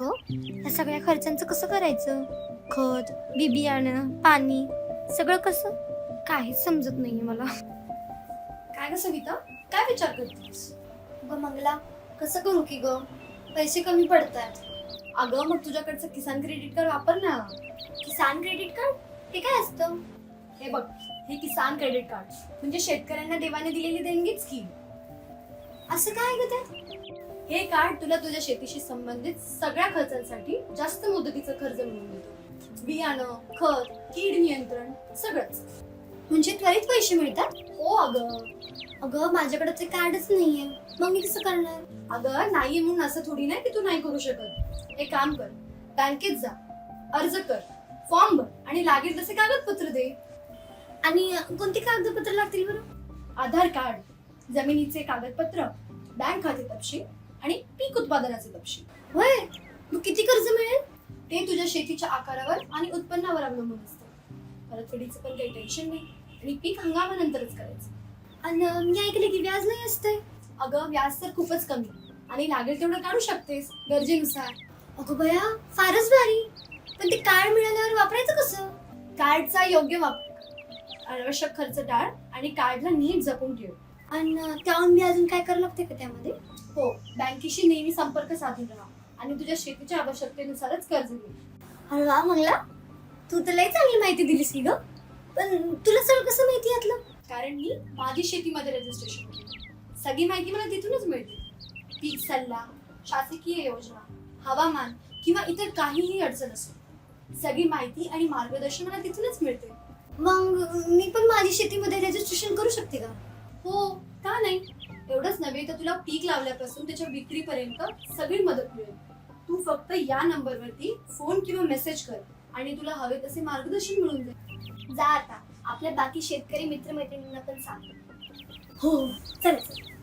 अगं या सगळ्या खर्चांचं कसं करायचं? खत बी बियाणं पाणी सगळं कसं? काहीच समजत नाहीये मला. काय ग सविता? काय विचार करतेस? ग मंगला कसं करू की ग? पैसे कमी पडतात. अगं मग तुझ्याकडचं किसान क्रेडिट कार्ड वापर ना. Kisan credit card? ते काय असतं? हे बघ हे किसान क्रेडिट कार्ड. म्हणजे शेतकऱ्यांना देवाने दिलेली देणगीच की. असं काय ग त्यात? हे कार्ड तुला तुझ्या शेतीशी संबंधित सगळ्या खर्चांसाठी जास्त मुदतीचं कर्ज मिळवून देतो. बियाणं खत कीड नियंत्रण सगळंच. म्हणजे त्वरित पैसे मिळतात? हो अगं. अगं माझ्याकडे ते कार्डच नाहीये. मग मी कसं करणार? अगं नाहीये म्हणून असं थोडी नाही की तू नाही करू शकत. एक काम कर. बँकेत जा. अर्ज कर. फॉर्म भर. आणि लागेल तसे कागदपत्र दे. आणि कोणती कागदपत्र लागतील बरं? आधार कार्ड जमिनीचे कागदपत्र बँक खाते तपशील आणि पीक उत्पादनाचे तपशील. होय? मग किती कर्ज मिळेल? ते तुझ्या शेतीच्या आकारावर आणि उत्पन्नावर अवलंबून असतं. परतफेडीचं पण काही टेन्शन नाही. आणि पीक हंगामानंतरच करायचं. आणि मी ऐकले की व्याज नाही असते अगं व्याज तर खूपच कमी. आणि लागेल तेवढं काढू शकतेस गरजेनुसार. अगं बया फारच भारी. पण ते कार्ड मिळाल्यावर वापरायचं कसं? कार्डचा योग्य वापर. अनावश्यक खर्च टाळ आणि कार्डला नीट जपून ठेव. आणि त्याहून मी अजून काय करावं लागते का त्यामध्ये? हो बँकेशी नेहमी संपर्क साधून राहा आणि तुझ्या शेतीच्या आवश्यकतेनुसारच कर्ज घे. अरे वा मंगला. तू तर लय चांगली माहिती दिलीस की ग. पण तुला सगळं कसं माहिती यातलं कारण मी माझी शेतीमध्ये रजिस्ट्रेशन केलं. सगळी माहिती मला तिथूनच मिळते. पीक सल्ला शासकीय योजना हवामान किंवा इतर काहीही अडचण असो. सगळी माहिती आणि मार्गदर्शन मला तिथूनच मिळते. मग मी पण माझी शेतीमध्ये रजिस्ट्रेशन करू शकते का? हो का नाही? एवढंच नव्हे तर तुला पीक लावल्यापासून त्याच्या विक्रीपर्यंत सगळी मदत मिळेल. तू फक्त या नंबरवरती फोन किंवा मेसेज कर आणि तुला हवे तसे मार्गदर्शन मिळून जाईल. जा आता. आपल्या बाकी शेतकरी मित्रमैत्रिणींना पण सांग. हो चल चल.